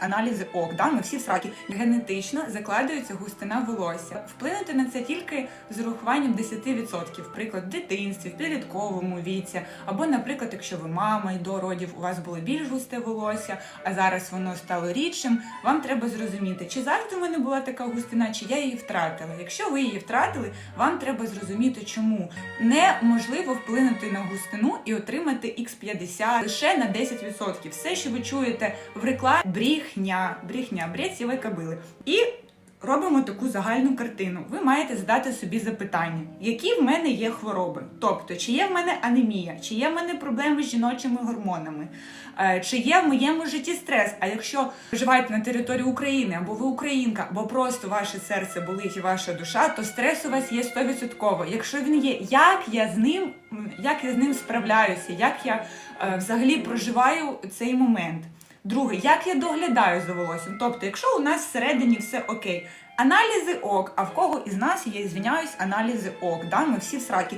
Аналізи ок, да, ми всі в сракі. Генетично закладується густина волосся. Вплинути на це тільки з урахуванням 10%. Приклад в дитинстві, в підлітковому віці, або, наприклад, якщо ви мама і до родів у вас було більш густе волосся, а зараз воно стало рідшим. Вам треба зрозуміти, чи завжди в мене була така густина, чи я її втратила. Якщо ви її втратили, вам треба зрозуміти, чому неможливо вплинути на густину і отримати X50 лише на 10%. Все, що ви чуєте в рекламі, брехня, брехня, бред сівої кобили. І робимо таку загальну картину. Ви маєте задати собі запитання, які в мене є хвороби. Тобто, чи є в мене анемія, чи є в мене проблеми з жіночими гормонами, е, чи є в моєму житті стрес. А якщо ви на території України, або ви українка, або просто ваше серце болить і ваша душа, то стрес у вас є 100%. Якщо він є, як я з ним, як я з ним справляюся, як я е, взагалі проживаю цей момент. Друге, як я доглядаю за волоссям? Тобто, якщо у нас всередині все окей, аналізи ок, а в кого із нас є, звіняюсь, аналізи ок, да? ми всі в сракі.